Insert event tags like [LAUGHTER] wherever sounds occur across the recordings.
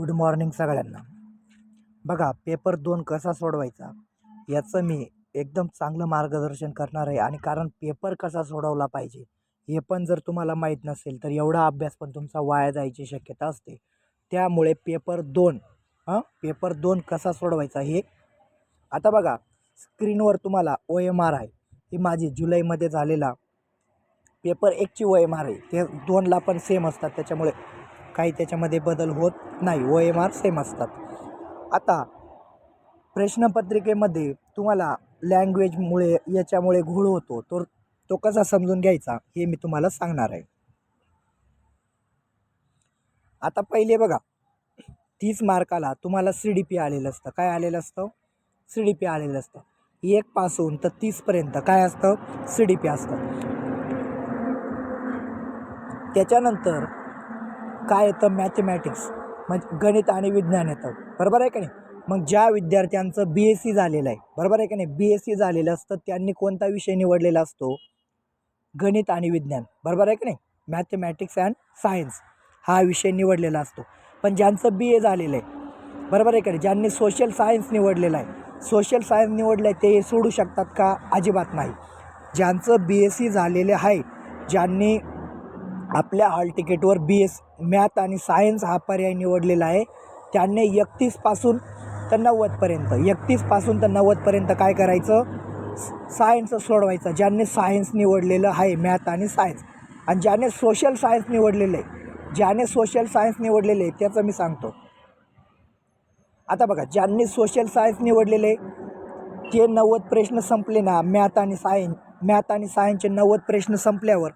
Good morning सगळ्यांना. बघा paper दोन कसा सोडवायचा याचं मी एकदम चांगलं मार्गदर्शन करणार आहे आणि कारण पेपर कसा सोडवला पाहिजे हे पण जर तुम्हाला माहीत नसेल तर एवढा अभ्यास पण तुमचा वाया जायची शक्यता असते. त्यामुळे पेपर दोन हां? पेपर दोन कसा सोडवायचा हे? आता बघा स्क्रीनवर तुम्हाला ओ एम आर आहे. ही माझी जुलैमध्ये झालेला पेपर एकची ओ एम आर आहे. ते दोनला पण सेम असतात त्याच्यामुळे काही त्याच्यामध्ये बदल होत नाही. ओ एम आर सेम असतात. आता प्रश्नपत्रिकेमध्ये तुम्हाला लँग्वेजमुळे याच्यामुळे घोळ होतो तो तो कसा समजून घ्यायचा हे मी तुम्हाला सांगणार आहे. आता पहिले बघा तीस मार्काला तुम्हाला सी डी पी आलेलं असतं. काय आलेलं असतं? सी डी पी आलेलं असतं. एकपासून तर तीसपर्यंत काय असतं? सी डी पी असतं. त्याच्यानंतर काय येतं? मॅथमॅटिक्स म्हणजे गणित आणि विज्ञान येतं. बरोबर आहे का नाही? मग ज्या विद्यार्थ्यांचं बी एस सी झालेलं आहे बरोबर आहे का नाही? बी एस सी झालेलं असतं त्यांनी कोणता विषय निवडलेला असतो? गणित आणि विज्ञान. बरोबर आहे का नाही? मॅथमॅटिक्स अँड सायन्स हा विषय निवडलेला असतो. पण ज्यांचं बी ए झालेलं आहे बरोबर आहे का नाही? ज्यांनी सोशल सायन्स निवडलेलं आहे सोशल सायन्स निवडलं आहे ते सोडू शकतात का? अजिबात नाही. ज्यांचं बी एस सी झालेले आहे ज्यांनी आपल्या हॉल तिकीटवर बी एस मॅथ आणि सायन्स हा पर्याय निवडलेला आहे. त्यांनी एकतीसपासून तर नव्वदपर्यंत एकतीसपासून तर नव्वदपर्यंत काय करायचं? सायन्स सोडवायचं. ज्यांनी सायन्स निवडलेलं आहे मॅथ आणि सायन्स. आणि ज्याने सोशल सायन्स निवडलेलं आहे ज्याने सोशल सायन्स निवडलेले आहे त्याचं मी सांगतो. आता बघा ज्यांनी सोशल सायन्स निवडलेले ते नव्वद प्रश्न संपले ना मॅथ आणि सायन्स मॅथ आणि सायन्सचे नव्वद प्रश्न संपल्यावर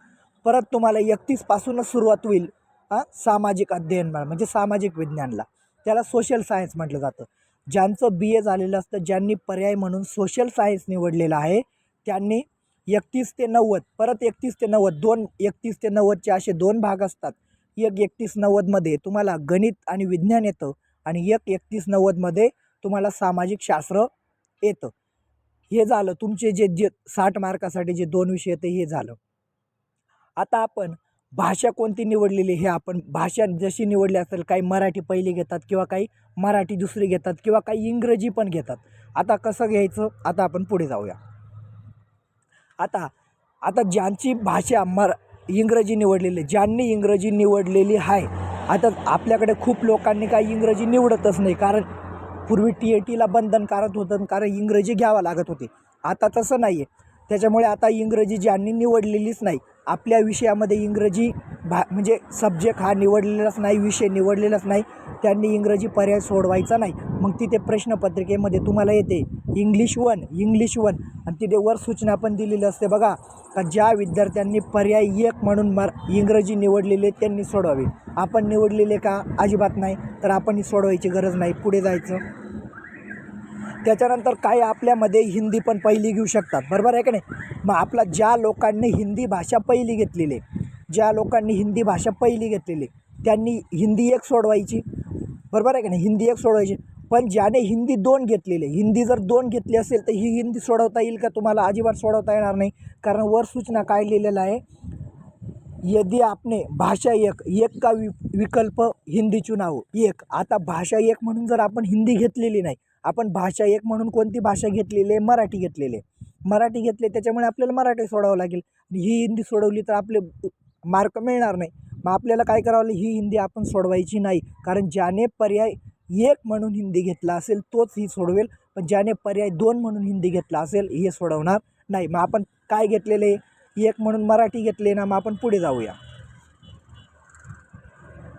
परत तुम्हाला एकतीसपासूनच सुरुवात होईल हां सामाजिक अध्ययन म्हणजे सामाजिक विज्ञानला. त्याला सोशल सायन्स म्हटलं जातं. ज्यांचं बी ए झालेलं असतं ज्यांनी पर्याय म्हणून सोशल सायन्स निवडलेलं आहे त्यांनी एकतीस ते नव्वद परत एकतीस ते नव्वद दोन एकतीस ते नव्वदचे असे दोन भाग असतात. एक एकतीस नव्वदमध्ये तुम्हाला गणित आणि विज्ञान येतं आणि एक एकतीस नव्वदमध्ये तुम्हाला सामाजिक शास्त्र येतं. हे झालं तुमचे जे जे साठ मार्कासाठी जे दोन विषय येते हे झालं. आता आपण भाषा कोणती निवडलेली हे आपण भाषा जशी निवडली असेल काही मराठी पहिली घेतात किंवा काही मराठी दुसरी घेतात किंवा काही इंग्रजी पण घेतात. आता कसं घ्यायचं? आता आपण पुढे जाऊया. आता आता ज्यांची भाषा मर इंग्रजी निवडलेली आहे, ज्यांनी इंग्रजी निवडलेली आहे आता आपल्याकडे खूप लोकांनी काही इंग्रजी निवडतच नाही कारण पूर्वी टी ए टीला बंधनकारक होतं कारण इंग्रजी घ्यावं लागत होती. आता तसं नाही आहे त्याच्यामुळे आता इंग्रजी ज्यांनी निवडलेलीच नाही आपल्या विषयामध्ये इंग्रजी भा म्हणजे सब्जेक्ट हा निवडलेलाच नाही विषय निवडलेलाच नाही त्यांनी इंग्रजी पर्याय सोडवायचा नाही. मग तिथे प्रश्नपत्रिकेमध्ये तुम्हाला येते इंग्लिश वन इंग्लिश वन आणि तिथे वर सूचना पण दिलेली असते बघा का ज्या विद्यार्थ्यांनी पर्याय एक म्हणून मर इंग्रजी निवडलेले त्यांनी सोडवावे. आपण निवडलेले का? अजिबात नाही. तर आपणही सोडवायची गरज नाही. पुढे जायचं. त्याच्यानंतर काही आपल्यामध्ये हिंदी पण पहिली घेऊ शकतात. बरोबर आहे का नाही? मग आपला ज्या लोकांनी हिंदी भाषा पहिली घेतलेली आहे, ज्या लोकांनी हिंदी भाषा पहिली घेतलेली आहे, त्यांनी हिंदी एक सोडवायची. बरोबर आहे का नाही? हिंदी एक सोडवायची. पण ज्याने हिंदी दोन घेतलेले हिंदी जर दोन घेतली असेल तर ही हिंदी सोडवता येईल का? तुम्हाला अजिबात सोडवता येणार नाही. कारण वर सूचना काय लिहिलेलं आहे? यदि आपने भाषा एक एक का वि विकल्प हिंदी चुनाव एक. आता भाषा एक म्हणून जर आपण हिंदी घेतलेली नाही आपण भाषा एक म्हणून कोणती भाषा घेतलेली आहे? मराठी घेतलेली आहे. मराठी घेतले त्याच्यामुळे आपल्याला मराठी सोडावं लागेल. ही हिंदी सोडवली तर आपले मार्क मिळणार नाही. मग आपल्याला काय करावं लागेल? ही हिंदी आपण सोडवायची नाही. कारण ज्याने पर्याय एक म्हणून हिंदी घेतला असेल तोच ही सोडवेल. पण ज्याने पर्याय दोन म्हणून हिंदी घेतला असेल हे सोडवणार नाही. मग आपण काय घेतलेले? एक म्हणून मराठी घेतले ना मग आपण पुढे जाऊया.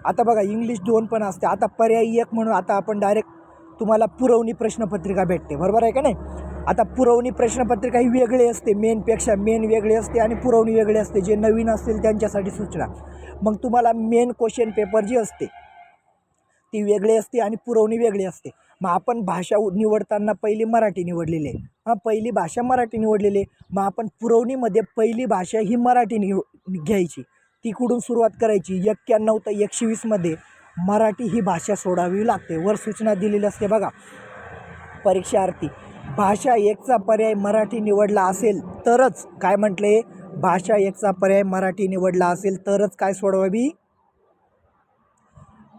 आता बघा इंग्लिश दोन पण असते. आता पर्याय एक म्हणून आता आपण डायरेक्ट तुम्हाला पुरवणी प्रश्नपत्रिका भेटते बरोबर आहे का नाही? आता पुरवणी प्रश्नपत्रिका ही वेगळी असते मेनपेक्षा मेन वेगळी असते आणि पुरवणी वेगळी असते जे नवीन असतील त्यांच्यासाठी सूचना. मग तुम्हाला मेन क्वेश्चन पेपर जी असते ती वेगळी असते आणि पुरवणी वेगळी असते. मग आपण भाषा निवडताना पहिली मराठी निवडलेली आहे. हां पहिली भाषा मराठी निवडलेली आहे. मग आपण पुरवणीमध्ये पहिली भाषा ही मराठी निव घ्यायची. ती कुठून सुरुवात करायची? एक्क्याण्णव ते एकशे वीसमध्ये. मराठी ही भाषा सोडावी लागते. वर सूचना दिलेली असते बघा. परीक्षार्थी भाषा एकचा पर्याय मराठी निवडला असेल तरच काय म्हटले? भाषा एकचा पर्याय मराठी निवडला असेल तरच काय सोडवावी?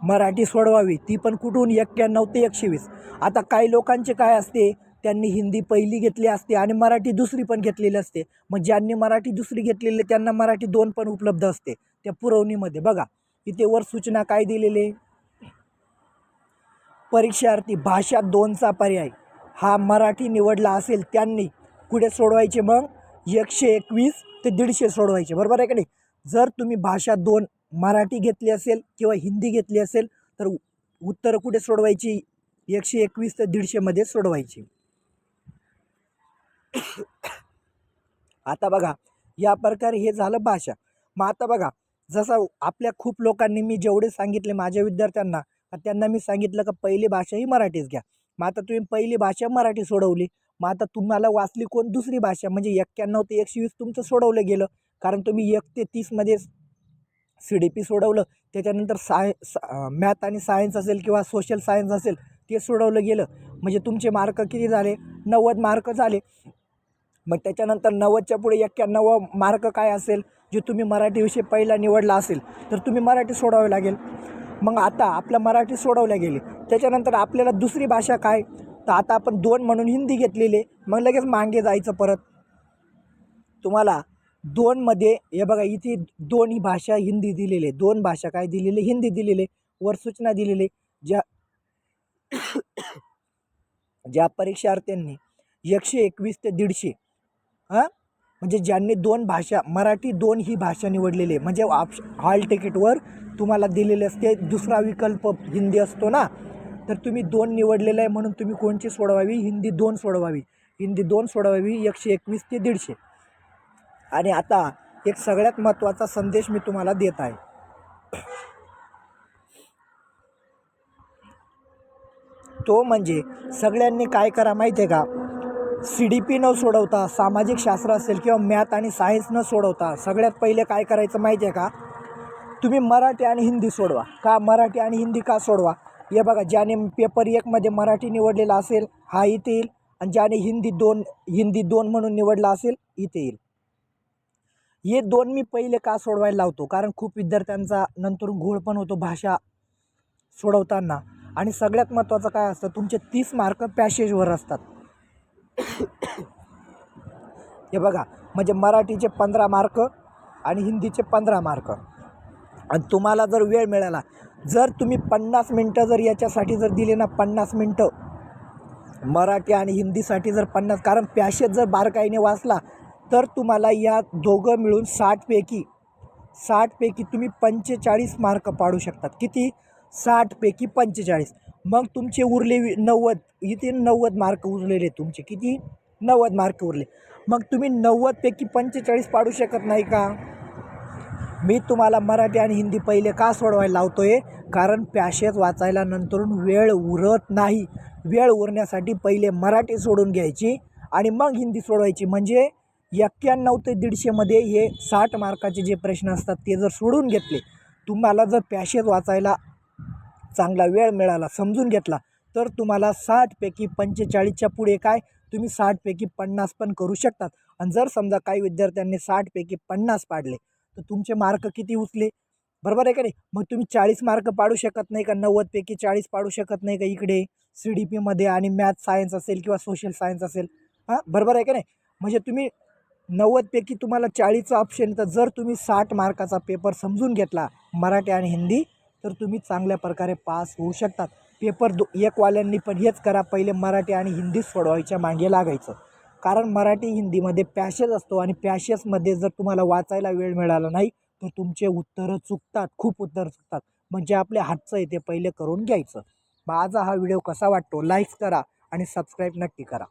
मराठी सोडवावी. ती पण कुठून? एक्क्याण्णव ते एकशे वीस आता काही लोकांचे काय असते? त्यांनी हिंदी पहिली घेतली असते आणि मराठी दुसरी पण घेतलेली असते. मग ज्यांनी मराठी दुसरी घेतलेली त्यांना मराठी दोन पण उपलब्ध असते त्या पुरवणीमध्ये. बघा. इथे वर सूचना काय दिलेले परीक्षार्थी भाषा दोनचा पर्याय. हा मराठी निवडला असेल त्यांनी कुठे सोडवायचे मग एकशे एकवीस ते दीडशे सोडवायचे. बरोबर आहे का नाही? जर तुम्ही भाषा दोन मराठी घेतली असेल किंवा हिंदी घेतली असेल तर उत्तरं कुठे सोडवायची? एकशे एकवीस ते दीडशेमध्ये सोडवायची. [COUGHS] आता बघा या प्रकारे हे झालं भाषा. मग आता बघा जसं आपल्या खूप लोकांनी मी जेवढे सांगितले माझ्या विद्यार्थ्यांना त्यांना मी सांगितलं का पहिली भाषा ही मराठीच घ्या. मग आता तुम्ही पहिली भाषा मराठी सोडवली मग आता तुम्हाला वाचली कोण दुसरी भाषा? म्हणजे एक्क्याण्णव ते एकशे वीस तुमचं सोडवलं गेलं कारण तुम्ही एक ते तीसमध्ये सी डी पी सोडवलं त्याच्यानंतर साय मॅथ आणि सायन्स असेल किंवा सोशल सायन्स असेल ते सोडवलं गेलं. म्हणजे तुमचे मार्क किती झाले? नव्वद मार्क झाले. मग त्याच्यानंतर नव्वदच्या पुढे एक्क्याण्णव मार्क काय असेल? जे तुम्ही मराठी विषय पहिला निवडला असेल तर तुम्ही मराठी सोडावे लागेल. मग आता आपलं मराठी सोडवल्या गेली. त्याच्यानंतर आपल्याला दुसरी भाषा काय? तर आता आपण दोन म्हणून हिंदी घेतलेली. मग लगेच मागे जायचं परत. तुम्हाला दोनमध्ये हे बघा इथे दोन ही भाषा हिंदी दिलेली. दोन भाषा काय दिलेली? हिंदी दिलेले. वर सूचना दिलेली. ज्या [COUGHS] ज्या परीक्षार्थ्यांनी एकशे एकवीस ते दीडशे हां? म्हणजे ज्यांनी दोन भाषा मराठी दोन ही भाषा निवडलेली आहे. म्हणजे ऑप्श हॉल तिकीटवर तुम्हाला दिलेले असते. दुसरा विकल्प हिंदी असतो ना तर तुम्ही दोन निवडलेलं आहे म्हणून तुम्ही कोणची सोडवावी? हिंदी दोन सोडवावी. हिंदी दोन सोडवावी एकशे एकवीस ते दीडशे. आणि आता एक सगळ्यात महत्त्वाचा संदेश मी तुम्हाला देत आहे. तो म्हणजे सगळ्यांनी काय करा माहिती आहे का? सी डी पी न सोडवता सामाजिक शास्त्र असेल किंवा मॅथ आणि सायन्स न सोडवता सगळ्यात पहिले काय करायचं माहिती आहे का? तुम्ही मराठी आणि हिंदी सोडवा. का मराठी आणि हिंदी का सोडवा? हे बघा ज्याने पेपर एकमध्ये मराठी निवडलेला असेल हा इथे येईल. आणि ज्याने हिंदी दोन हिंदी दोन म्हणून निवडला असेल इथे येईल. हे दोन मी पहिले का सोडवायला लावतो? कारण खूप विद्यार्थ्यांचा नंतर घोळ पण होतो भाषा सोडवताना. आणि सगळ्यात महत्त्वाचं काय असतं तुमचे तीस मार्क पॅसेजवर असतात. हे बघा म्हणजे मराठीचे पंधरा मार्क आणि हिंदीचे पंधरा मार्क. आणि तुम्हाला जर वेळ मिळाला जर तुम्ही पन्नास मिनटं जर याच्यासाठी जर दिले ना पन्नास मिनटं. मराठी आणि हिंदीसाठी जर पन्नास कारण पॅशेज जर बारकाईने वाचला तर तुम्हाला या दोघं मिळून साठपैकी साठपैकी तुम्ही पंचेचाळीस मार्क पाडू शकतात. किती? साठपैकी पंचेचाळीस. मग तुमचे उरले नव्वद इथे नव्वद मार्क उरलेले तुमचे. किती? नव्वद मार्क उरले. मग तुम्ही नव्वदपैकी पंचेचाळीस पाडू शकत नाही का? मी तुम्हाला मराठी आणि हिंदी पहिले का सोडवायला लावतो आहे कारण पॅशेज वाचायला नंतरून वेळ उरत नाही. वेळ उरण्यासाठी पहिले मराठी सोडून घ्यायची आणि मग हिंदी सोडवायची. म्हणजे एक्क्याण्णव ते दीडशेमध्ये हे साठ मार्काचे जे प्रश्न असतात ते जर सोडून घेतले तुम्हाला जर पॅशेज वाचायला चांगला वेळ मिळाला समजून घेतला तर तुम्हाला साठपैकी पंचेचाळीसच्या पुढे काय? तुम्ही साठपैकी पन्नास पण करू शकतात. आणि जर समजा काही विद्यार्थ्यांनी साठपैकी पन्नास पाडले तर तुमचे मार्क किती उचले? बरोबर आहे का नाही? मग तुम्ही चाळीस मार्क पाडू शकत नाही का? नव्वदपैकी चाळीस पाडू शकत नाही का इकडे? सी डी पीमध्ये आणि मॅथ सायन्स असेल किंवा सोशल सायन्स असेल. हां बरोबर आहे का नाही? म्हणजे तुम्ही नव्वदपैकी तुम्हाला चाळीसचा ऑप्शन तर जर तुम्ही साठ मार्काचा पेपर समजून घेतला मराठी आणि हिंदी तर तुम्ही चांगल्या प्रकारे पास होऊ शकतात. पेपर दो एकवाल्यांनी पण हेच करा. पहिले मराठी आणि हिंदी सोडवायच्या मागे लागायचं. कारण मराठी हिंदीमध्ये पॅशेज असतो आणि पॅशेसमध्ये जर तुम्हाला वाचायला वेळ मिळाला नाही तर तुमचे उत्तरं चुकतात. खूप उत्तर चुकतात. म्हणजे आपले हातचं आहे ते पहिले करून घ्यायचं. माझा हा व्हिडिओ कसा वाटतो? लाईक करा आणि सबस्क्राईब नक्की करा.